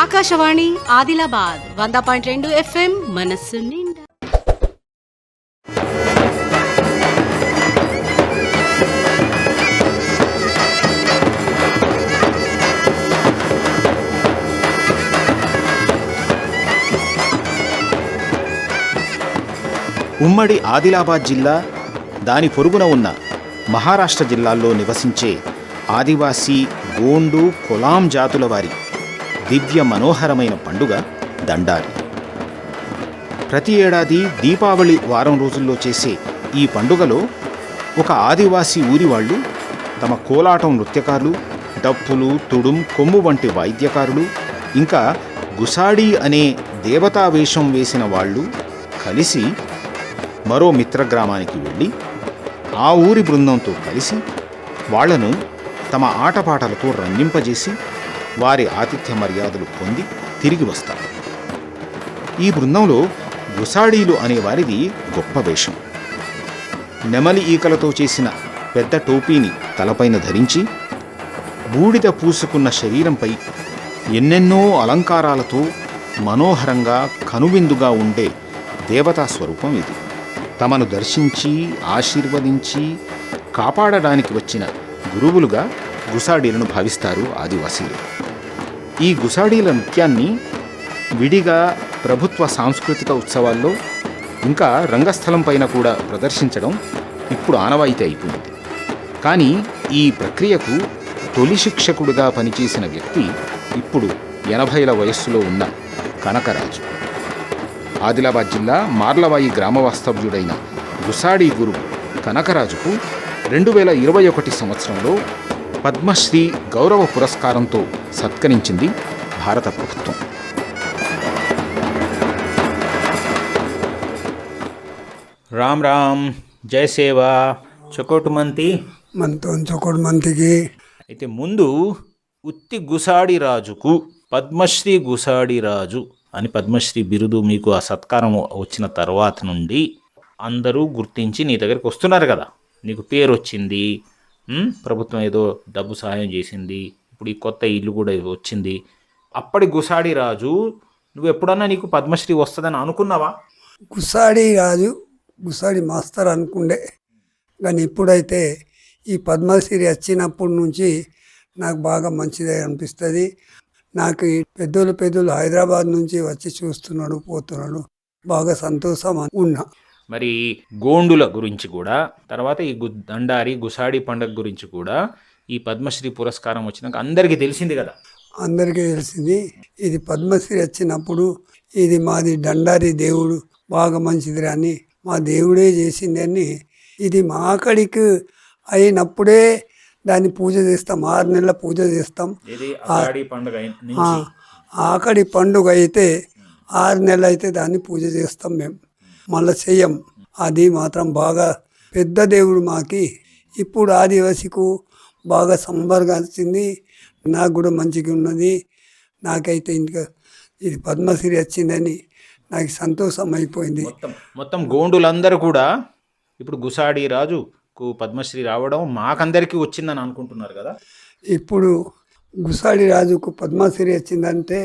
ఆకాశవాణి ఆదిలాబాద్ వంద పాయింట్ రెండు ఎఫ్ఎం మనస్సు నిండా. ఉమ్మడి ఆదిలాబాద్ జిల్లా దాని పొరుగున ఉన్న మహారాష్ట్ర జిల్లాల్లో నివసించే ఆదివాసీ గోండు కొలాం జాతుల వారి దివ్య మనోహరమైన పండుగ దండారి ప్రతి ఏడాది దీపావళి వారం రోజుల్లో చేసే ఈ పండుగలో ఒక ఆదివాసీ ఊరి వాళ్ళు తమ కోలాటం నృత్యకారులు డప్పులు తుడుం కొమ్ము వంటి వాయిద్యకారులు ఇంకా గుసాడి అనే దేవతా వేషం వేసిన వాళ్ళు కలిసి మరో మిత్రగ్రామానికి వెళ్ళి ఆ ఊరి బృందంతో కలిసి వాళ్ళను తమ ఆటపాటలతో రంజింపజేసి వారి ఆతిథ్య మర్యాదలు పొంది తిరిగి వస్తారు. ఈ బృందంలో గుసాడీలు అనే వారిది గొప్ప వేషం. నెమలి ఈకలతో చేసిన పెద్ద టోపీని తలపైన ధరించి బూడిద పూసుకున్న శరీరంపై ఎన్నెన్నో అలంకారాలతో మనోహరంగా కనువిందుగా ఉండే దేవతా స్వరూపం ఇది. తమను దర్శించి ఆశీర్వదించి కాపాడడానికి వచ్చిన గురువులుగా గుసాడీలను భావిస్తారు ఆదివాసీలు. ఈ గుసాడీల నృత్యాన్ని విడిగా ప్రభుత్వ సాంస్కృతిక ఉత్సవాల్లో ఇంకా రంగస్థలం పైన కూడా ప్రదర్శించడం ఇప్పుడు ఆనవాయితీ అయిపోయింది. కానీ ఈ ప్రక్రియకు తొలి శిక్షకుడుగా పనిచేసిన వ్యక్తి ఇప్పుడు ఎనభైల వయస్సులో ఉన్న కనకరాజు. ఆదిలాబాద్ జిల్లా మార్లవాయి గ్రామ వాస్తవ్యుడైన గుసాడి గురు కనకరాజుకు రెండు వేల ఇరవై ఒకటి సంవత్సరంలో పద్మశ్రీ గౌరవ పురస్కారంతో సత్కరించింది భారత ప్రభుత్వం. రామ్ రామ్ జయ సేవ చొకోటుమంతి మనతో చొకటి మంతికి. అయితే ముందు ఉత్తి గుసాడి రాజుకు పద్మశ్రీ గుసాడి రాజు అని పద్మశ్రీ బిరుదు మీకు ఆ సత్కారం వచ్చిన తర్వాత నుండి అందరూ గుర్తించి నీ దగ్గరికి వస్తున్నారు కదా. నీకు పేరు వచ్చింది ప్రభుత్వం ఏదో డబ్బు సహాయం చేసింది ఇప్పుడు ఈ కొత్త ఇల్లు కూడా వచ్చింది. అప్పటి గుసాడి రాజు నువ్వు ఎప్పుడన్నా నీకు పద్మశ్రీ వస్తుందని అనుకున్నావా? గుసాడి రాజు గుసాడి మాస్టర్ అనుకుండే. కానీ ఇప్పుడైతే ఈ పద్మశ్రీ వచ్చినప్పటి నుంచి నాకు బాగా మంచిదే అనిపిస్తుంది. నాకు ఈ పెద్దోళ్ళు పెద్దోళ్ళు హైదరాబాద్ నుంచి వచ్చి చూస్తున్నాడు పోతున్నాడు. బాగా సంతోషం అని ఉన్నా. మరి గోండుల గురించి కూడా తర్వాత ఈ గు దండారి గుసాడి పండుగ గురించి కూడా ఈ పద్మశ్రీ పురస్కారం వచ్చినాక అందరికీ తెలిసింది కదా. అందరికీ తెలిసింది. ఇది పద్మశ్రీ వచ్చినప్పుడు ఇది మాది దండారి దేవుడు బాగా మంచిది అని మా దేవుడే చేసింది అని ఇది మా అక్కడికి అయినప్పుడే దాన్ని పూజ చేస్తాం. ఆరు నెలల పూజ చేస్తాం. ఆకడి పండుగ అయితే ఆరు నెలలు అయితే దాన్ని పూజ చేస్తాం మేము. మళ్ళీ చెయ్యం అది మాత్రం బాగా పెద్ద దేవుడు మాకి. ఇప్పుడు ఆదివాసికు బాగా సంబరంగా వచ్చింది. నాకు కూడా మంచిగా ఉన్నది. నాకైతే ఇంకా ఇది పద్మశ్రీ వచ్చిందని నాకు సంతోషం అయిపోయింది. మొత్తం మొత్తం గోండులందరూ కూడా ఇప్పుడు గుసాడి రాజుకు పద్మశ్రీ రావడం మాకందరికీ వచ్చిందని అనుకుంటున్నారు కదా? ఇప్పుడు గుసాడి రాజుకు పద్మశ్రీ వచ్చిందంటే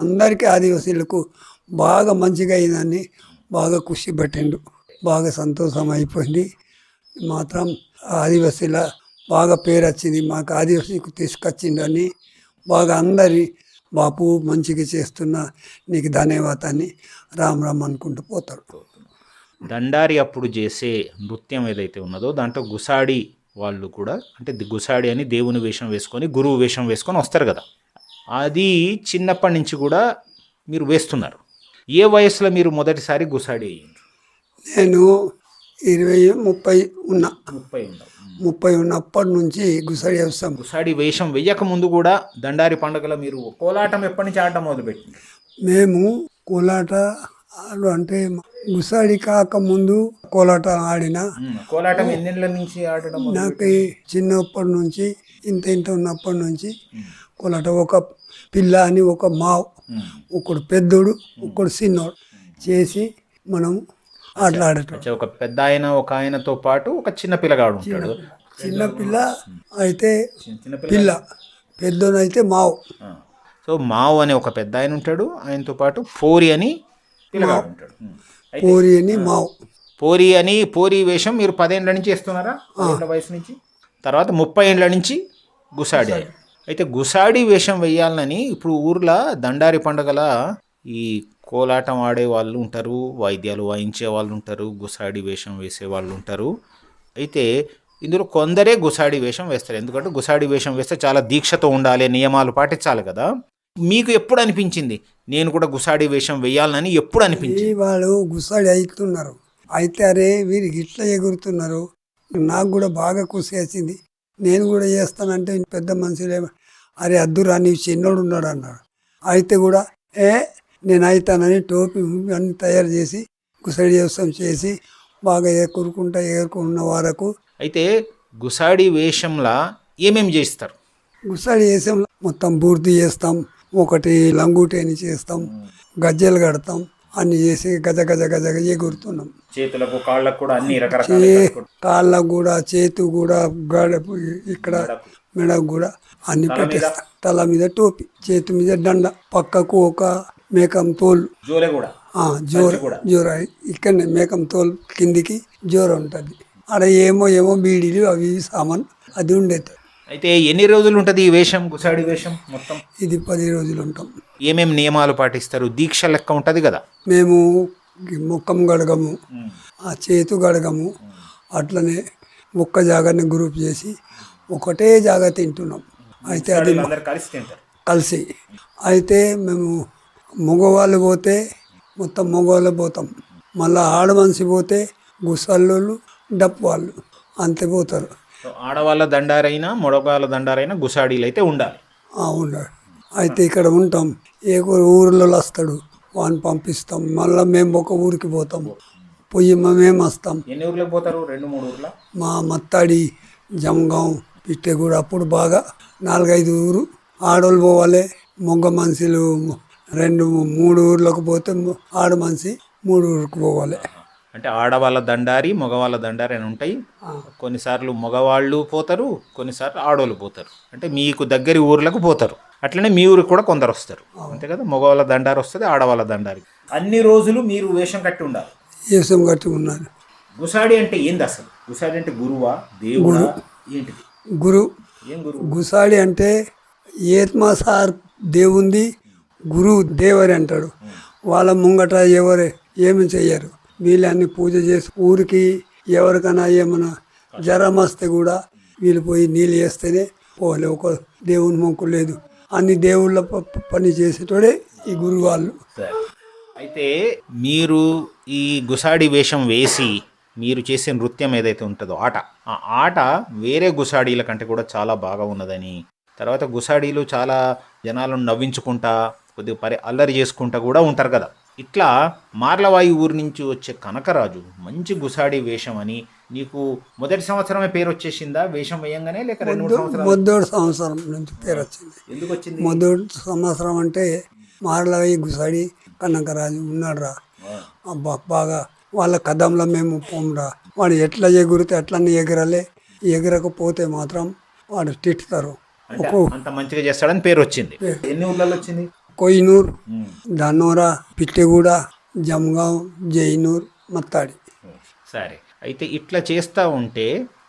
అందరికీ ఆదివాసీలకు బాగా మంచిగా అయిందని బాగా ఖుషి పెట్టిండు. బాగా సంతోషం అయిపోయింది మాత్రం ఆదివాసీల బాగా పేరు వచ్చింది మాకు ఆదివాసీకి తీసుకొచ్చిండని బాగా అందరి బాపు మంచిగా చేస్తున్నా నీకు ధన్యవాదాన్ని రామ్ రామ్ అనుకుంటూ పోతాడు. దండారి అప్పుడు చేసే నృత్యం ఏదైతే ఉన్నదో దాంట్లో గుసాడి వాళ్ళు కూడా అంటే గుసాడి అని దేవుని వేషం వేసుకొని గురువు వేషం వేసుకొని వస్తారు కదా. అది చిన్నప్పటి నుంచి కూడా మీరు వేస్తున్నారు. ఏ వయసులో మీరు మొదటిసారి గుసాడి నేను ఇరవై ముప్పై ఉన్నా. ముప్పై ఉండవు ముప్పై ఉన్నప్పటి నుంచి గుసడి వ్యవసాయం గుసాడి వేషం వెయ్యక ముందు కూడా దండారి పండుగలో మీరు కోలాటం ఎప్పటి నుంచి ఆడటం మొదలుపెట్టింది మేము కోలాట ఆడు అంటే గుసాడి కాక ముందు కోలాట ఆడిన. కోలాటం ఎన్నేళ్ళ నుంచి ఆడటం మొదలు- నాకు చిన్నప్పటి నుంచి ఇంత ఇంత ఉన్నప్పటి నుంచి కోలాట ఒక పిల్ల అని ఒక మావ్ ఒకడు పెద్దోడు ఒకడు చిన్నోడు చేసి మనం ఆటలాడటం ఒక పెద్ద ఆయన ఒక ఆయనతో పాటు ఒక చిన్న పిల్లగాడు ఉంటాడు. చిన్న పిల్ల అయితే చిన్న పిల్ల పెద్దోనైతే మావు. సో మావు అనే ఒక పెద్ద ఆయన ఉంటాడు. ఆయనతో పాటు పోరి అని పిల్లగాడు ఉంటాడు. పోరి అని మావు. పోరి అని పోరి వేషం మీరు పదేండ్ల నుంచి వేస్తున్నారా? వయసు నుంచి? తర్వాత ముప్పై ఏండ్ల నుంచి గుసాడి. అయితే గుసాడి వేషం వేయాలని ఇప్పుడు ఊర్లో దండారి పండగల ఈ కోలాటం ఆడే వాళ్ళు ఉంటారు వాయిద్యాలు వాయించే వాళ్ళు ఉంటారు గుసాడి వేషం వేసే వాళ్ళు ఉంటారు. అయితే ఇందులో కొందరే గుసాడి వేషం వేస్తారు. ఎందుకంటే గుసాడి వేషం వేస్తే చాలా దీక్షతో ఉండాలి నియమాలు పాటించాలి కదా. మీకు ఎప్పుడు అనిపించింది? నేను కూడా గుసాడి వేషం వేయాలని ఎప్పుడు అనిపించింది? వాళ్ళు గుసాడి అవుతున్నారు అయితే అరే వీరు ఇట్లా ఎగురుతున్నారు. నాకు కూడా బాగా ఖుషి వచ్చింది నేను కూడా చేస్తానంటే పెద్ద మనుషులు. అరే అద్దురా నీ చిన్నోడు ఉన్నాడు అన్నాడు. అయితే కూడా ఏ నేను అవుతానని టోపీ అన్ని తయారు చేసి గుసడి వ్యవసాయం చేసి బాగా ఎగురుకుంటా ఎగురుకున్న వరకు అయితే గుసాడి వేషంలా ఏమేమి చేస్తారు గుసడి వేసాం మొత్తం బూర్తి చేస్తాం ఒకటి లంగూటేని చేస్తాం గజ్జెలు కడతాం అన్ని చేసి గజ గజ గజ గజ ఎగురుతున్నాం. చేతులకు కాళ్ళకు కూడా అన్ని చే కాళ్ళకు కూడా చేతు కూడా గడపు ఇక్కడ మెడకు కూడా అన్ని పెట్టేస్తాం. తల మీద టోపీ చేతి మీద దండ పక్కకు ఒక మేకం తోలు. జోలే కూడా? ఆ, జోర జోర ఇక్కడనే మేకం తోలు కిందికి జోర ఉంటుంది. ఆడ ఏమో ఏమో బీడీలు అవి సామాన్ అది ఉండేది. అయితే ఎన్ని రోజులు ఉంటుంది ఈ వేషం గుసాడి వేషం మొత్తం? ఇది పది రోజులు ఉంటాం. ఏమేం నియమాలు పాటిస్తారు? దీక్ష లెక్క ఉంటుంది కదా? మేము ముఖం గడగము ఆ చేతు గడగము అట్లనే ఒక్క జాగాని గ్రూప్ చేసి ఒకటే జాగా తింటున్నాం. అయితే అది కలిసి కలిసి. అయితే మేము మగవాళ్ళు పోతే మొత్తం మగవాళ్ళు పోతాం. మళ్ళీ ఆడ మనిషి పోతే గుసల్లోళ్ళు డప్పు వాళ్ళు అంతే పోతారు. సో ఆడవాళ్ళ దండారైనా మొడగాళ్ళ దండారైనా గుసాడీలు అయితే ఉండాలి. అయితే ఇక్కడ ఉంటాం. ఏ ఊరు- ఊరిలో వస్తాడు వాడిని పంపిస్తాం. మళ్ళీ మేము ఒక ఊరికి పోతాం. పోయి మేము వస్తాం? ఎన్ని ఊర్లకు పోతారు? రెండు మూడు ఊర్ల? మా మత్తాడి జమగాం పిట్టెగూడ అప్పుడు బాగా నాలుగైదు ఊరు ఆడోళ్ళు పోవాలి. మొగ్గ మనుషులు రెండు మూడు ఊర్లకు పోతే ఆడ మనిషి మూడు ఊరికి పోవాలి. అంటే ఆడవాళ్ళ దండారి మగవాళ్ళ దండారి అని ఉంటాయి. కొన్నిసార్లు మగవాళ్ళు పోతారు కొన్నిసార్లు ఆడవాళ్ళు పోతారు. అంటే మీకు దగ్గరి ఊర్లకు పోతారు. అట్లనే మీ ఊరికి కూడా కొందరు వస్తారు. అంతే కదా? మగవాళ్ళ దండారి వస్తుంది ఆడవాళ్ళ దండారి. అన్ని రోజులు మీరు వేషం కట్టి ఉండాలి. వేసం కట్టి ఉన్నాను గుసాడి అంటే ఏంది అసలు? గుసాడి అంటే గురువా దేవుడా? ఏంటిది? గురు. ఏం గురువు గుసాడి అంటే ఏత్మా సార్ దేవుంది గురువు దేవరి అంటాడు. వాళ్ళ ముంగట ఎవరు ఏమి చెయ్యరు? వీళ్ళన్ని పూజ చేసి ఊరికి ఎవరికైనా ఏమైనా జ్వరం వస్తే కూడా వీళ్ళు పోయి నీళ్ళు వేస్తేనే పోలే ఒక దేవుని మొక్కు లేదు. అన్ని దేవుళ్ళ ప- పని చేసేటోడే ఈ గురువు వాళ్ళు అయితే మీరు ఈ గుసాడి వేషం వేసి మీరు చేసే నృత్యం ఏదైతే ఉంటుందో ఆట ఆ ఆట వేరే గుసాడీల కంటే కూడా చాలా బాగా ఉన్నదని తర్వాత గుసాడీలు చాలా జనాలను నవ్వించుకుంటా కొద్దిగా పరి అల్లరి చేసుకుంటా కూడా ఉంటారు కదా. ఇట్లా మార్లవాయి ఊరి నుంచి వచ్చే కనకరాజు మంచి గుసాడి వేషం అని నీకు మొదటి సంవత్సరమే పేరు వచ్చేసిందా? వేషం వేయంగానే లేక రెండు మొద్దోడు సంవత్సరం నుంచి పేరు వచ్చింది. ఎందుకు వచ్చింది? మొదటి సంవత్సరం అంటే మారలవి గుసాడి కనకరాజు ఉన్నాడు అబ్బా బాగా వాళ్ళ కదంలో మేము పోమురా. వాడు ఎట్లా ఎగురితే అట్లనే ఎగరాలి. ఎగరకపోతే మాత్రం వాడు తిట్టుతారు. అంత మంచిగా చేస్తాడని పేరు వచ్చింది. ఎన్ని ఊళ్ళలో వచ్చింది? కొయ్యనూర్ ధన్నోరా పిట్టెగూడ జమ్గాం జైనూర్ మత్తాడి. సరే. అయితే ఇట్లా చేస్తూ ఉంటే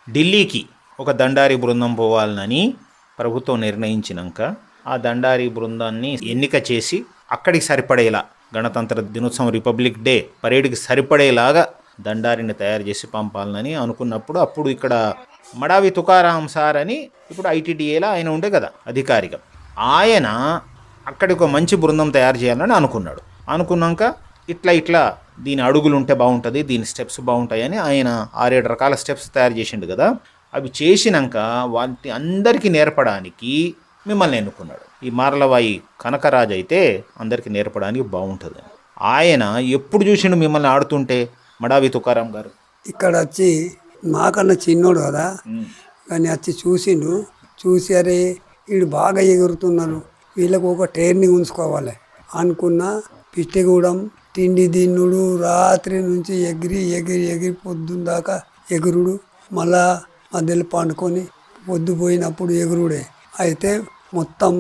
ఢిల్లీకి ఒక దండారి బృందం పోవాలని ప్రభుత్వం నిర్ణయించినాక ఆ దండారి బృందాన్ని ఎన్నిక చేసి అక్కడికి సరిపడేలా గణతంత్ర దినోత్సవం రిపబ్లిక్ డే పరేడ్కి సరిపడేలాగా దండారిని తయారు చేసి పంపాలని అనుకున్నప్పుడు అప్పుడు ఇక్కడ మడావి తుకారాం సార్ అని ఇప్పుడు ఐటీడీఏలో ఆయన ఉండే కదా అధికారిగా ఆయన అక్కడికి ఒక మంచి బృందం తయారు చేయాలని అనుకున్నాడు. అనుకున్నాక ఇట్లా ఇట్లా దీని అడుగులు ఉంటే బాగుంటుంది దీని స్టెప్స్ బాగుంటాయని ఆయన ఆరేడు రకాల స్టెప్స్ తయారు చేసిండు కదా. అవి చేసినాక వాటి అందరికీ నేర్పడానికి మిమ్మల్ని ఎన్నుకున్నాడు. ఈ మార్లవాయి కనకరాజు అయితే అందరికీ నేర్పడానికి బాగుంటుంది. ఆయన ఎప్పుడు చూసిండు మిమ్మల్ని ఆడుతుంటే? మడావి తుకారాం గారు. ఇక్కడ వచ్చి మాకన్నా చిన్నోడు కదా. కానీ వచ్చి చూసిండు. చూసి అరే వీడు బాగా ఎగురుతున్నారు వీళ్ళకు ఒక ట్రైనింగ్ ఉంచుకోవాలి. అనుకున్న పిట్టిగూడెం తిండి దిన్నుడు రాత్రి నుంచి ఎగిరి ఎగిరి ఎగిరి పొద్దున్న దాకా ఎగురుడు. మళ్ళా మధ్యలో పండుకొని పొద్దుపోయినప్పుడు ఎగురుడే. అయితే మొత్తం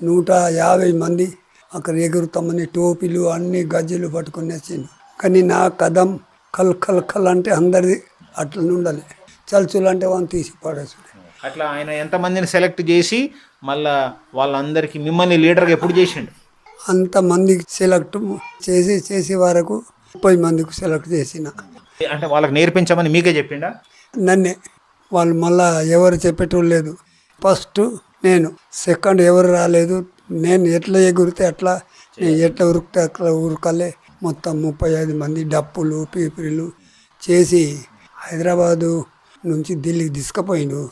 నూట యాభై మంది అక్కడ ఎగురుతామని టోపీలు అన్ని గజ్జలు పట్టుకుని వచ్చింది కానీ నా కదం కల్ కల్ కల్ అంటే అందరిది అట్లా ఉండాలి చలుచులు అంటే వాళ్ళని తీసి పడేసి అట్లా ఆయన ఎంతమందిని సెలెక్ట్ చేసి మళ్ళా వాళ్ళందరికీ మిమ్మల్ని లీడర్గా ఎప్పుడు చేసిండు? అంతమందికి సెలెక్ట్ చేసి చేసే వరకు ముప్పై మందికి సెలెక్ట్ చేసిన. అంటే వాళ్ళకి నేర్పించమని మీకే చెప్పిండా? నన్నే. వాళ్ళు మళ్ళా ఎవరు చెప్పేటోళ్ళు లేదు. ఫస్ట్ నేను. సెకండ్ ఎవరు రాలేదు. నేను ఎట్లా ఎగురితే అట్లా నేను ఎట్లా ఉరికితే అట్లా ఉరకాలే. మొత్తం ముప్పై ఐదు మంది డప్పులు పీపిరిలు చేసి హైదరాబాదు నుంచి ఢిల్లీకి తీసుకుపోయిండు.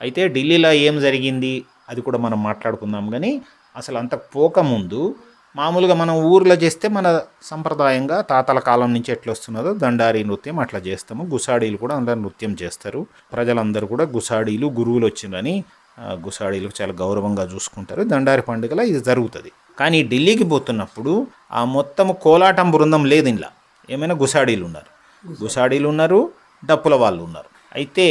అయితే ఢిల్లీలో ఏం జరిగింది? అది కూడా మనం మాట్లాడుకుందాం. కానీ అసలు అంత పోకముందు మామూలుగా మనం ఊర్లో చేస్తే మన సంప్రదాయంగా తాతల కాలం నుంచి ఎట్లా వస్తున్నదో దండారి నృత్యం అట్లా చేస్తాము. గుసాడీలు కూడా అందరు నృత్యం చేస్తారు. ప్రజలందరూ కూడా గుసాడీలు గురువులు వచ్చిందని ఆ, గుసాడీలకు చాలా గౌరవంగా చూసుకుంటారు. దండారి పండుగలో ఇది జరుగుతుంది. కానీ ఢిల్లీకి పోతున్నప్పుడు ఆ మొత్తం కోలాటం బృందం లేదు ఇంట్లో. ఏమైనా గుసాడీలు ఉన్నారు. గుసాడీలు ఉన్నారు డప్పుల వాళ్ళు ఉన్నారు. అయితే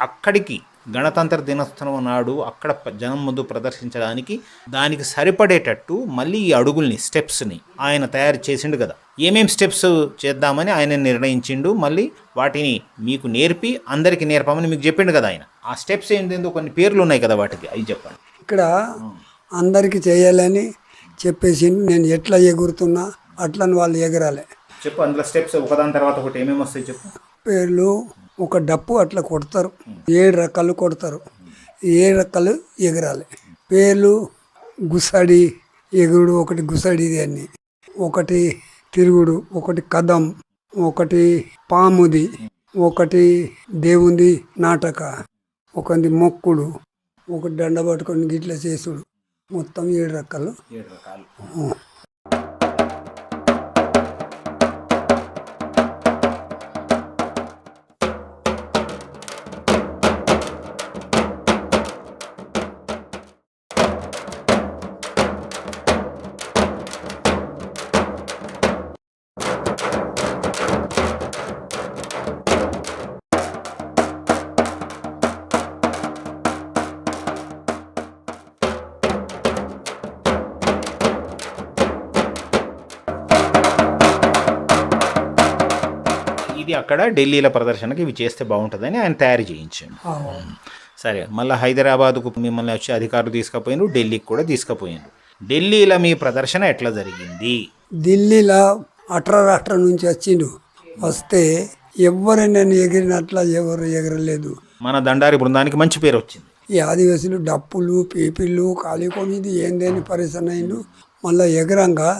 అక్కడికి గణతంత్ర దినోత్సవం నాడు అక్కడ జనం ముందు ప్రదర్శించడానికి దానికి సరిపడేటట్టు మళ్ళీ ఈ అడుగుల్ని స్టెప్స్ని ఆయన తయారు చేసిండు కదా. ఏమేం స్టెప్స్ చేద్దామని ఆయన నిర్ణయించిండు మళ్ళీ వాటిని మీకు నేర్పి అందరికీ నేర్పమని మీకు చెప్పిండు కదా ఆయన. ఆ స్టెప్స్ ఏంటో కొన్ని పేర్లు ఉన్నాయి కదా వాటికి అవి చెప్పండి. ఇక్కడ అందరికీ చేయాలని చెప్పేసి నేను ఎట్లా ఎగురుతున్నా అట్లని వాళ్ళు ఎగరాలి. చెప్పు అందులో స్టెప్స్ ఒకదాని తర్వాత ఒకటి ఏమేమి వస్తాయి చెప్పు. పేర్లు ఒక డప్పు అట్లా కొడతారు. ఏడు రకాలు కొడతారు. ఏడు రకాలు ఎగరాలి. పేర్లు గుసడి ఎగురుడు ఒకటి గుసడిది అని ఒకటి తిరుగుడు ఒకటి కదం ఒకటి పాముది ఒకటి దేవుంది నాటక ఒకటి మొక్కుడు ఒకటి దండ పట్టుకొని గిట్ల చేసుడు. మొత్తం ఏడు రకాలు. ఇది అక్కడ ఢిల్లీలో ప్రదర్శనకి ఇవి చేస్తే బాగుంటుందని ఆయన తయారు చేయించాడు. సరే మళ్ళీ హైదరాబాద్కు మిమ్మల్ని వచ్చి అధికారులు తీసుకుపోయినారు ఢిల్లీకి కూడా తీసుకుపోయినారు. ఢిల్లీలో మీ ప్రదర్శన ఎట్లా జరిగింది? ఢిల్లీలో అట్ర రాష్ట్రం నుంచి వచ్చిండు. వస్తే ఎవ్వరు నేను ఎగిరినట్ల ఎవరు ఎగరలేదు. మన దండారి బృందానికి మంచి పేరు వచ్చింది. ఈ ఆదివాసులు డప్పులు పీపిళ్ళు కాళీకొనిది ఏందేని పరిశ్రమ అయిండు. మళ్ళీ ఎగరంగా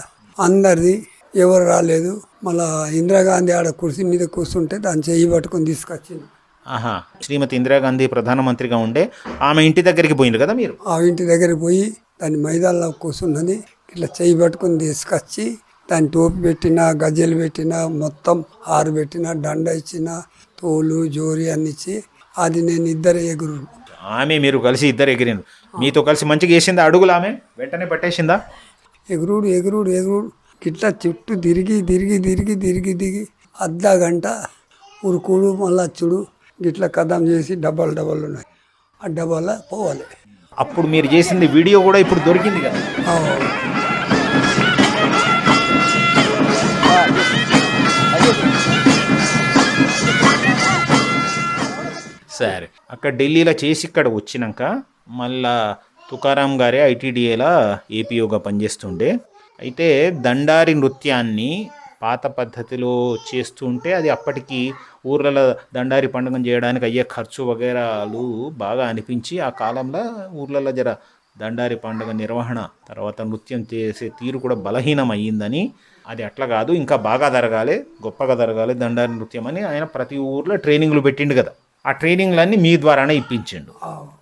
అందరిది ఎవరు రాలేదు. మళ్ళా ఇందిరాగాంధీ ఆడ కుర్చీ మీద కూర్చుంటే దాన్ని చెయ్యి పట్టుకొని తీసుకొచ్చిండు. ఆహా శ్రీమతి ఇందిరాగాంధీ ప్రధానమంత్రిగా ఉండే ఆమె ఇంటి దగ్గరికి పోయిండ్రు కదా మీరు? ఆ ఇంటి దగ్గరికి పోయి దాని మైదాల్లో కూర్చున్నది ఇట్లా చెయ్యి పట్టుకొని తీసుకొచ్చి దాని టోపీ పెట్టిన గజ్జలు పెట్టిన మొత్తం ఆరు పెట్టిన దండ ఇచ్చిన తోలు జోరి అన్ని ఇచ్చి అది నేను ఇద్దరు ఎగురు ఆమె మీరు కలిసి ఇద్దరు ఎగిరిండ్రు. మీతో కలిసి మంచిగా వేసిందా అడుగులు ఆమె? వెంటనే పట్టేసిందా? ఎగురుడు ఎగురుడు ఎగురుడు. ఇట్లా చుట్టూ తిరిగి తిరిగి తిరిగి తిరిగి తిరిగి అర్ధ గంట ఉరుకుడు మళ్ళా అచ్చుడు ఇట్లా కథం చేసి డబ్బాలు డబ్బాలు ఉన్నాయి. ఆ డబ్బాల పోవాలి. అప్పుడు మీరు చేసింది వీడియో కూడా ఇప్పుడు దొరికింది కదా? సరే. అక్కడ ఢిల్లీలో చేసి ఇక్కడ వచ్చినాక మళ్ళా తుకారాం గారే ఐటీడీఏలా ఏపీఓగా పనిచేస్తుండే. అయితే దండారి నృత్యాన్ని పాత పద్ధతిలో చేస్తుంటే అది అప్పటికి ఊర్లలో దండారి పండుగను చేయడానికి అయ్యే ఖర్చు వగేరాలు బాగా అనిపించి ఆ కాలంలో ఊర్లలో జర దండారి పండుగ నిర్వహణ తర్వాత నృత్యం చేసే తీరు కూడా బలహీనం అయ్యిందని అది అట్లా కాదు ఇంకా బాగా జరగాలి గొప్పగా జరగాలి దండారి నృత్యం అని ఆయన ప్రతి ఊర్లో ట్రైనింగ్లు పెట్టిండు కదా. ఆ ట్రైనింగ్లన్నీ మీ ద్వారానే ఇప్పించిండు.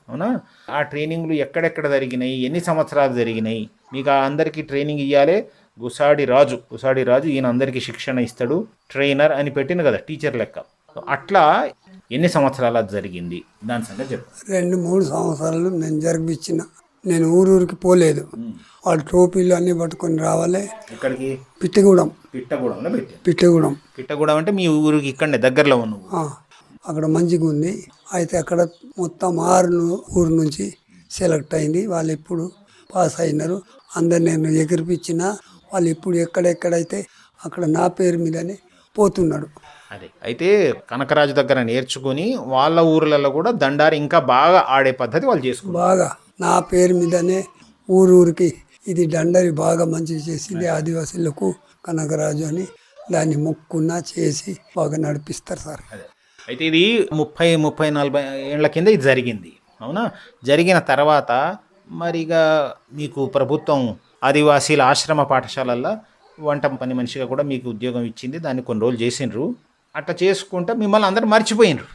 అవునా? ఆ ట్రైనింగ్లు ఎక్కడెక్కడ జరిగినాయి? ఎన్ని సంవత్సరాలు జరిగినాయి? మీకు ఆ అందరికీ ట్రైనింగ్ ఇవ్వాలి గుసాడి రాజు గుసాడి రాజు ఈయన అందరికీ శిక్షణ ఇస్తాడు. ట్రైనర్ అని పెట్టిన కదా టీచర్ లెక్క. అట్లా ఎన్ని సంవత్సరాలు అది జరిగింది? దాని సంగతి చెప్పు. రెండు మూడు సంవత్సరాలు నేను జరిపించిన. నేను ఊరూరికి పోలేదు. వాళ్ళు టోపీలు అన్నీ పట్టుకొని రావాలి. ఇక్కడికి పిట్టిగూడెం. పిట్టగూడెంలో పెట్టి పిట్టిగూడెం. పిట్టగూడెం అంటే మీ ఊరికి ఇక్కడనే దగ్గరలో ఉన్న ఊరు. ఆ, అక్కడ మంచిగా ఉంది అయితే అక్కడ మొత్తం ఆరు ఊరు నుంచి సెలెక్ట్ అయింది. వాళ్ళు ఇప్పుడు పాస్ అయినారు. అందరు నేను ఎగిరిపించిన వాళ్ళు ఇప్పుడు ఎక్కడెక్కడైతే అక్కడ నా పేరు మీదనే పోతున్నాడు. అదే. అయితే కనకరాజు దగ్గర నేర్చుకుని వాళ్ళ ఊర్లలో కూడా దండారి ఇంకా బాగా ఆడే పద్ధతి వాళ్ళు చేసుకున్నారు. బాగా నా పేరు మీదనే ఊరు ఊరికి ఇది దండరి బాగా మంచిగా చేసింది ఆదివాసీలకు కనకరాజు అని దాన్ని మొక్కున్నా చేసి బాగా నడిపిస్తారు సార్. అదే. అయితే ఇది ముప్పై ముప్పై నలభై ఏళ్ళ కింద ఇది జరిగింది. అవునా? జరిగిన తర్వాత మరిగా మీకు ప్రభుత్వం ఆదివాసీల ఆశ్రమ పాఠశాలల్లో వంట పని మనిషిగా కూడా మీకు ఉద్యోగం ఇచ్చింది. దాన్ని కొన్ని రోజులు చేసిండ్రు. అట్లా చేసుకుంటే మిమ్మల్ని అందరూ మర్చిపోయినరు.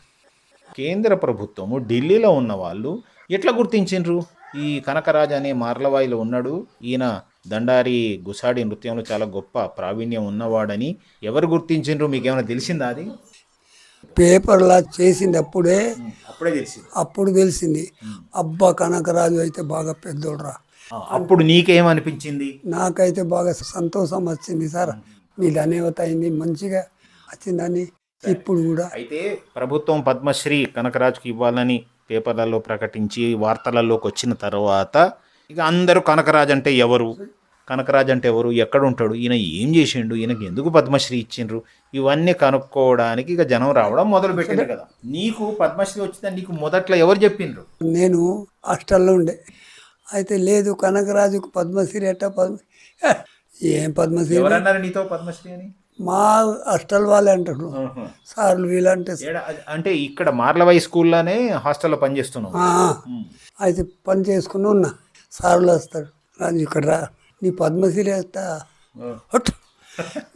కేంద్ర ప్రభుత్వము ఢిల్లీలో ఉన్న వాళ్ళు ఎట్లా గుర్తించిండ్రు? ఈ కనకరాజు అనే మార్లవాయిలో ఉన్నాడు. ఈయన దండారి గుసాడి నృత్యంలో చాలా గొప్ప ప్రావీణ్యం ఉన్నవాడని ఎవరు గుర్తించిండ్రు? మీకు ఏమైనా తెలిసిందా అది? పేపర్లా చేసింది అప్పుడే అప్పుడే తెలిసింది. అప్పుడు తెలిసింది. అబ్బా కనకరాజు అయితే బాగా పెద్దోడురా. అప్పుడు నీకేమనిపించింది? నాకైతే బాగా సంతోషం వచ్చింది సార్. మీ ధన్యవత అయింది మంచిగా వచ్చిందని ఇప్పుడు కూడా. అయితే ప్రభుత్వం పద్మశ్రీ కనకరాజుకి ఇవ్వాలని పేపర్లలో ప్రకటించి వార్తలలోకి వచ్చిన తర్వాత ఇక అందరూ కనకరాజు అంటే ఎవరు? కనకరాజు అంటే ఎవరు? ఎక్కడ ఉంటాడు ఈయన ఏం చేసిండు? ఈయనకి ఎందుకు పద్మశ్రీ ఇచ్చిండ్రు? ఇవన్నీ కనుక్కోవడానికి ఇక జనం రావడం మొదలు పెట్టిండ్రు కదా. నీకు పద్మశ్రీ వచ్చిందని నీకు మొదట్లో ఎవరు చెప్పిండ్రు? నేను హాస్టల్లో ఉండే. అయితే లేదు కనకరాజుకు పద్మశ్రీ ఎట్టా పద్మ ఏ, పద్మశ్రీ? ఎవరన్నారు నీతో పద్మశ్రీ అని? మా హాస్టల్ వాళ్ళే అంటారు సార్లు వీళ్ళంటే అంటే ఇక్కడ మార్లవై స్కూల్లోనే హాస్టల్లో పనిచేస్తున్నావు? ఆ, అయితే పని చేసుకుని ఉన్నా. సార్లు వస్తారు. రాజు ఇక్కడ రా. నీ పద్మశ్రీ వేస్తా.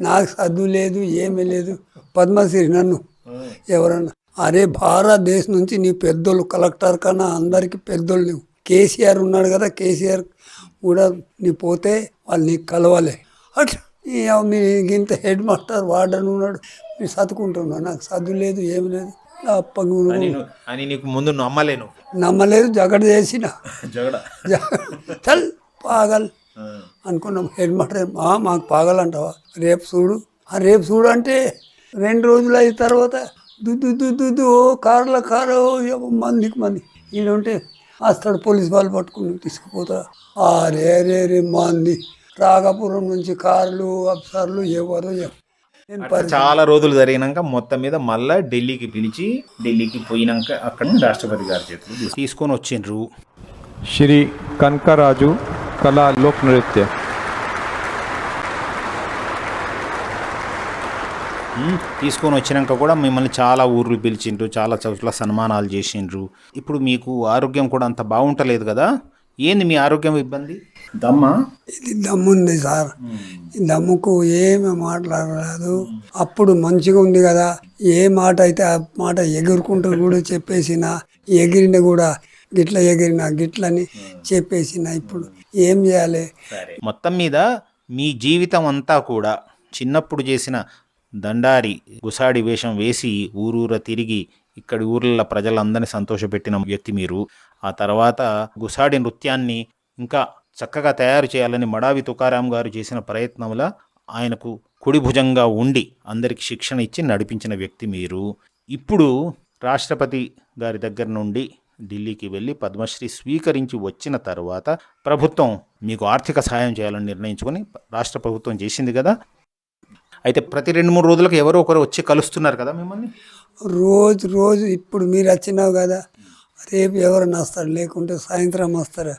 నాకు చదువు లేదు ఏమీ లేదు. పద్మశ్రీ నన్ను ఎవరన్నా. అరే భారతదేశం నుంచి నీ పెద్దోళ్ళు కలెక్టర్ కన్నా అందరికీ పెద్దోళ్ళు నువ్వు కేసీఆర్ ఉన్నాడు కదా కేసీఆర్ కూడా నీ పోతే వాళ్ళు నీకు కలవాలి. అట్ ఈ మీ ఇంత హెడ్ మాస్టర్ వార్డన్ ఉన్నాడు నేను చదువుకుంటున్నా నాకు చదువు లేదు ఏమి లేదు. అని నువ్వు- అని నీకు ముందు నమ్మలేను నమ్మలేదు జగడ చేసిన. జగడ. చల్ పాగల్. అనుకున్నాం హెల్మెట్ మా మాకు పాగలంటావా? రేపు చూడు. ఆ రేపు చూడు అంటే రెండు రోజులు అయిన తర్వాత దుద్దు దుద్దు ఓ కార్ల కారు మందికి మంది. ఈడుంటే వస్తాడు పోలీస్ వాళ్ళు పట్టుకుని తీసుకుపోతా. అరే రే రే మంది. రాగాపురం నుంచి కార్లు అప్సర్లు ఎవరు చాలా రోజులు జరిగినాక మొత్తం మీద మళ్ళా ఢిల్లీకి పిలిచి ఢిల్లీకి పోయినాక అక్కడ రాష్ట్రపతి గారి చేతులు తీసుకొని వచ్చిండ్రు. శ్రీ కనకరాజు कला लोक नृत्य ఉమ్, తీసుకొని వచ్చినాక కూడా మిమ్మల్ని చాలా ఊర్లు పిలిచిండ్రు చాలా చోట్ల సన్మానాలు చేసిండ్రు ఇప్పుడు మీకు ఆరోగ్యం కూడా అంత బాగుంటలేదు కదా ఏంది మీ ఆరోగ్యం ఇబ్బంది దమ్మా ఇది దమ్ముంది సార్ ఈ దమ్ముకు ఏమి మాట్లాడలేదు అప్పుడు మంచిగా ఉంది కదా ఏ మాట అయితే ఆ మాట ఎగురుకుంటూ కూడా చెప్పేసిన ఎగిరిన కూడా గిట్ల ఎగిరిన గిట్లని చెప్పేసిన ఇప్పుడు ఏం చేయాలి? మొత్తం మీద మీ జీవితం అంతా కూడా చిన్నప్పుడు చేసిన దండారి గుసాడి వేషం వేసి ఊరూర తిరిగి ఇక్కడి ఊర్ల ప్రజలందరినీ సంతోషపెట్టిన వ్యక్తి మీరు. ఆ తర్వాత గుసాడి నృత్యాన్ని ఇంకా చక్కగా తయారు చేయాలని మడావి తుకారాం గారు చేసిన ప్రయత్నంలో ఆయనకు కుడి భుజంగా ఉండి అందరికి శిక్షణ ఇచ్చి నడిపించిన వ్యక్తి మీరు. ఇప్పుడు రాష్ట్రపతి గారి దగ్గర నుండి ఢిల్లీకి వెళ్ళి పద్మశ్రీ స్వీకరించి వచ్చిన తర్వాత ప్రభుత్వం మీకు ఆర్థిక సహాయం చేయాలని నిర్ణయించుకొని రాష్ట్ర ప్రభుత్వం చేసింది కదా? అయితే ప్రతి రెండు మూడు రోజులకు ఎవరో ఒకరు వచ్చి కలుస్తున్నారు కదా మిమ్మల్ని? రోజు రోజు ఇప్పుడు మీరు వచ్చినావు కదా రేపు ఎవరైనా వస్తారు లేకుంటే సాయంత్రం వస్తారు.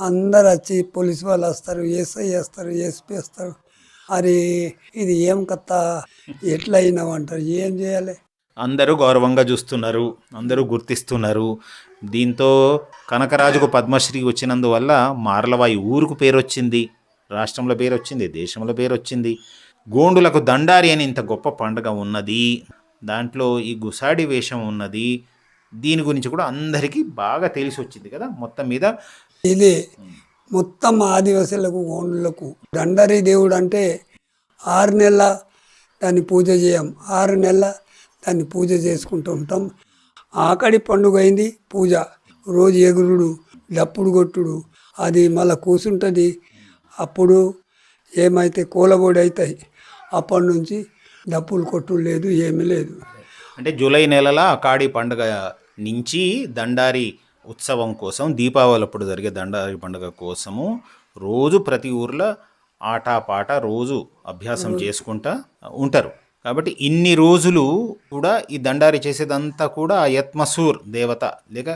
అందరు వచ్చి పోలీస్ వాళ్ళు వస్తారు ఎస్ఐ వస్తారు ఎస్పీ వస్తారు. అరే ఇది ఏం కథ? ఎట్లా అయినావు అంటారు? ఏం చేయాలి? అందరూ గౌరవంగా చూస్తున్నారు అందరూ గుర్తిస్తున్నారు. దీంతో కనకరాజుకు పద్మశ్రీ వచ్చినందువల్ల మార్లవాయి ఊరుకు పేరొచ్చింది. రాష్ట్రంలో పేరు వచ్చింది దేశంలో పేరు వచ్చింది గోండులకు దండారి అని ఇంత గొప్ప పండుగ ఉన్నది. దాంట్లో ఈ గుసాడి వేషం ఉన్నది. దీని గురించి కూడా అందరికీ బాగా తెలిసి వచ్చింది కదా మొత్తం మీద. ఇది మొత్తం ఆదివాసులకు గోండులకు దండరి దేవుడు అంటే ఆరు నెలల దాన్ని పూజ చేయం. ఆరు నెలల దాన్ని పూజ చేసుకుంటూ ఉంటాం. ఆకడి పండుగ అయింది పూజ. రోజు ఎగురుడు డప్పుడు కొట్టుడు. అది మళ్ళీ కూసుంటుంది. అప్పుడు ఏమైతే కూలబొడి అవుతాయి అప్పటి నుంచి డప్పులు కొట్టుడు లేదు ఏమీ లేదు. అంటే జూలై నెలల కాడి పండుగ నుంచి దండారి ఉత్సవం కోసం దీపావళి అప్పుడు జరిగే దండారి పండుగ కోసము రోజు ప్రతి ఊర్లో ఆట పాట రోజు అభ్యాసం చేసుకుంటా ఉంటారు. కాబట్టి ఇన్ని రోజులు కూడా ఈ దండారి చేసేదంతా కూడా ఆ యత్మసూర్ దేవత లేక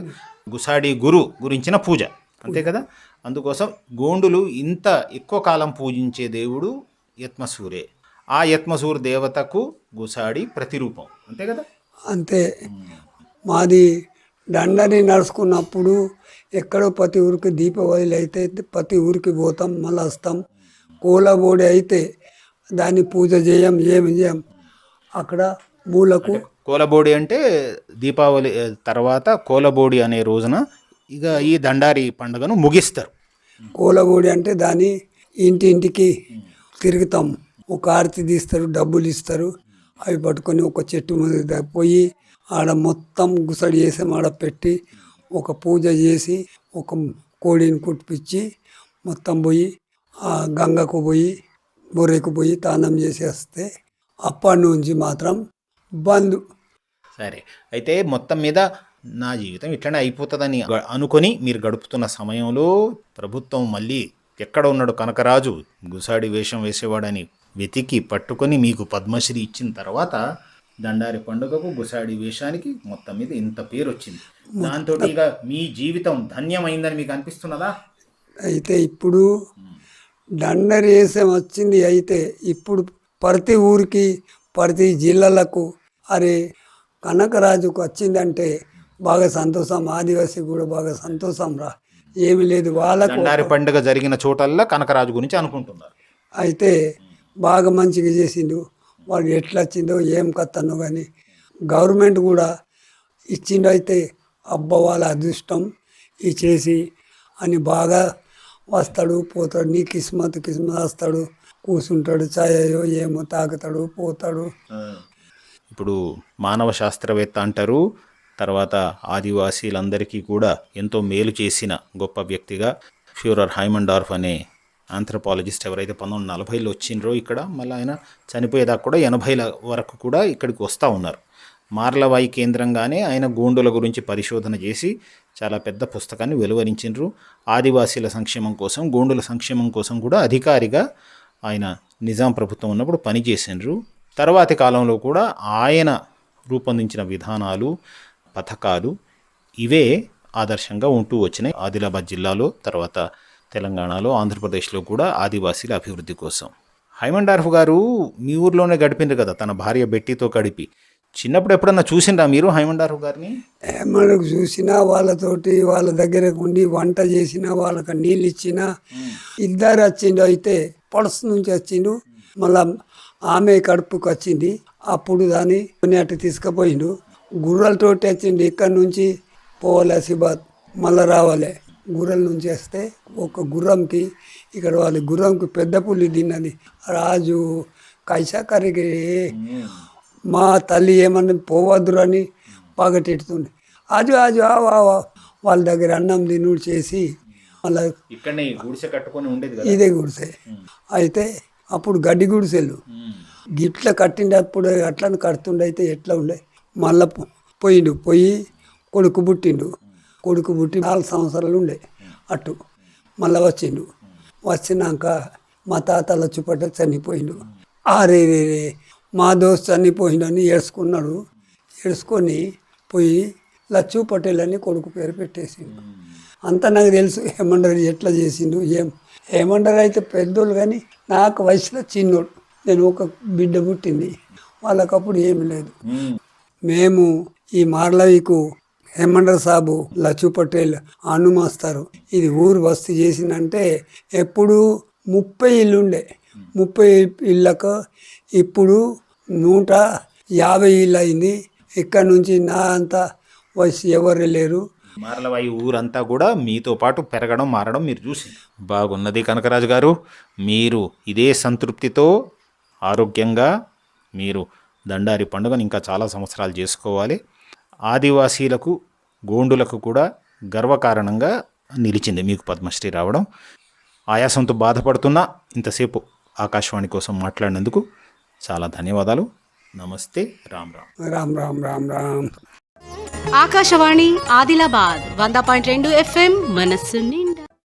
గుసాడి గురు గురించిన పూజ. అంతే కదా? అందుకోసం గోండులు ఇంత ఎక్కువ కాలం పూజించే దేవుడు యత్మసూరే. ఆ యత్మసూర్ దేవతకు గుసాడి ప్రతిరూపం. అంతే కదా? అంతే. మాది దండని నడుచుకున్నప్పుడు ఎక్కడో ప్రతి ఊరికి దీపావళి అయితే ప్రతి ఊరికి పోతాం మళ్ళీ వస్తాం. కోలబోడి అయితే దాన్ని పూజ చేయం ఏమి చేయం? అక్కడ మూలకు కోలబోడి అంటే దీపావళి తర్వాత కోలబోడి అనే రోజున ఇక ఈ దండారి పండుగను ముగిస్తారు. కోలబోడి అంటే దాన్ని ఇంటింటికి తిరుగుతాం. ఒక ఆరతి తీస్తారు డబ్బులు ఇస్తారు. అవి పట్టుకొని ఒక చెట్టు మీద పోయి ఆడ మొత్తం గుసడి చేసి ఆడ పెట్టి ఒక పూజ చేసి ఒక కోడిని కుట్టించి మొత్తం పోయి ఆ గంగకు పోయి బొర్రెకు పోయి తానం చేసేస్తే అప్పటి నుంచి మాత్రం బంద్. సరే. అయితే మొత్తం మీద నా జీవితం ఇట్లనే అయిపోతుందని అనుకొని మీరు గడుపుతున్న సమయంలో ప్రభుత్వం మళ్ళీ ఎక్కడ ఉన్నాడు కనకరాజు? గుసాడి వేషం వేసేవాడని వెతికి పట్టుకొని మీకు పద్మశ్రీ ఇచ్చిన తర్వాత దండారి పండుగకు గుసాడి వేషానికి మొత్తం మీద ఇంత పేరు వచ్చింది. దాంతో ఇక మీ జీవితం ధన్యమైందని మీకు అనిపిస్తున్నదా? అయితే ఇప్పుడు దండరేసం వచ్చింది అయితే ఇప్పుడు ప్రతి ఊరికి ప్రతి జిల్లాలకు అరే కనకరాజుకు వచ్చిందంటే బాగా సంతోషం. ఆదివాసి కూడా బాగా సంతోషం రా. ఏమి లేదు. వాళ్ళకు పండుగ జరిగిన చోటల్లా కనకరాజు గురించి అనుకుంటున్నారు. అయితే బాగా మంచిగా చేసిండు. వాడు ఎట్లా వచ్చిందో ఏం కత్తనో కానీ గవర్నమెంట్ కూడా ఇచ్చిండు అయితే అబ్బ వాళ్ళ అదృష్టం. ఈ చేసి అని బాగా వస్తాడు పోతాడు. నీ కిస్మత్ కిస్మత్ వస్తాడు. కూర్చుంటాడు ఛాయో ఏమో తాగుతాడు పోతాడు. ఇప్పుడు మానవ శాస్త్రవేత్త అంటారు తర్వాత ఆదివాసీలందరికీ కూడా ఎంతో మేలు చేసిన గొప్ప వ్యక్తిగా ఫ్యూరర్ హైమండార్ఫ్ అనే ఆంథ్రపాలజిస్ట్ ఎవరైతే పంతొమ్మిది నలభైలో వచ్చిండ్రో ఇక్కడ మళ్ళీ ఆయన చనిపోయేదాకా కూడా ఎనభైల వరకు కూడా ఇక్కడికి వస్తూ ఉన్నారు. మార్లవాయి కేంద్రంగానే ఆయన గోండుల గురించి పరిశోధన చేసి చాలా పెద్ద పుస్తకాన్ని వెలువరించిండ్రు. ఆదివాసీల సంక్షేమం కోసం గోండుల సంక్షేమం కోసం కూడా అధికారిగా ఆయన నిజాం ప్రభుత్వం ఉన్నప్పుడు పనిచేసినారు తర్వాతి కాలంలో కూడా ఆయన రూపొందించిన విధానాలు పథకాలు ఇవే ఆదర్శంగా ఉంటూ వచ్చినాయి. ఆదిలాబాద్ జిల్లాలో తర్వాత తెలంగాణలో ఆంధ్రప్రదేశ్లో కూడా ఆదివాసీల అభివృద్ధి కోసం. హైమండార్ఫ్ గారు మీ ఊర్లోనే గడిపిండ్రు కదా తన భార్య బెట్టితో గడిపి. చిన్నప్పుడు ఎప్పుడన్నా చూసిండ్రా మీరు హైమండార్ఫ్ గారిని? మనకు చూసినా వాళ్ళతోటి వాళ్ళ దగ్గర ఉండి వంట చేసినా వాళ్ళకి నీళ్ళు ఇచ్చినా ఇద్దరు వచ్చిండు అయితే పడస్ నుంచి వచ్చిండు మళ్ళా ఆమె కడుపుకి వచ్చింది. అప్పుడు దాన్ని అటు తీసుకుపోయిండు. గుర్రలతోటి వచ్చిండు. ఇక్కడ నుంచి పోవాలి ఆసిబాద్ మళ్ళా రావాలి. గుర్రల నుంచి వస్తే ఒక గుర్రంకి ఇక్కడ వాళ్ళ గుర్రంకి పెద్ద పులి తిన్నది. రాజు కైసా కరిగి మా తల్లి ఏమన్నా పోవద్దురని పగటెడుతుంది ఆజు ఆజు ఆవా ఆవా వాళ్ళ దగ్గర అన్నం తినుడు చేసి మళ్ళీ ఇక్కడనే గుడిసె కట్టుకొని ఉండేది ఇదే గుడిసె. అయితే అప్పుడు గడ్డి గుడిసెలు. గిట్ల కట్టినప్పుడు అట్లని కడుతుండే అయితే ఎట్లా ఉండే? మళ్ళా పోయిండు పోయి కొడుకు పుట్టిండు. కొడుకు పుట్టి నాలుగు సంవత్సరాలు ఉండే. అటు మళ్ళా వచ్చిండు. వచ్చినాక మా తాత లచ్చిపట్ట చనిపోయిండు. ఆరే రే రే మా దోస్త్ చనిపోయిండని ఏడ్చుకున్నాడు. ఏడ్చుకొని పోయి లచ్చు పటేల్ అని కొడుకు పేరు పెట్టేసిండు. అంతా నాకు తెలుసు హేమండర్ ఎట్లా చేసిండు ఏం హేమండర్ అయితే పెద్దోళ్ళు కానీ నాకు వయసులో చిన్నోడు. నేను ఒక బిడ్డ పుట్టింది. వాళ్ళకప్పుడు ఏమి లేదు. మేము ఈ మార్లవికు హేమండర్ సాబు లచ్చు పటేల్ అనుమాస్తారు ఇది ఊరు వస్తు చేసిందంటే ఎప్పుడు ముప్పై ఇల్లుండే. ముప్పై ఇళ్ళకు ఇప్పుడు నూట యాభై ఇల్లు అయింది ఇక్కడ నుంచి నా అంత వయసు ఎవరు లేరు. మార్లవాయి ఊరంతా కూడా మీతో పాటు పెరగడం మారడం మీరు చూసి. బాగున్నది కనకరాజు గారు. మీరు ఇదే సంతృప్తితో ఆరోగ్యంగా మీరు దండారి పండుగను ఇంకా చాలా సంవత్సరాలు చేసుకోవాలి. ఆదివాసీలకు గోండులకు కూడా గర్వకారణంగా నిలిచింది మీకు పద్మశ్రీ రావడం. ఆయాసంతో బాధపడుతున్నా. ఇంతసేపు ఆకాశవాణి కోసం మాట్లాడినందుకు చాలా ధన్యవాదాలు. నమస్తే రామ్ రామ్. రామ్ రామ్ రామ్ రామ్. ఆకాశవాణి ఆదిలాబాద్ వంద పాయింట్ రెండు ఎఫ్ఎం మనస్సు నిండా.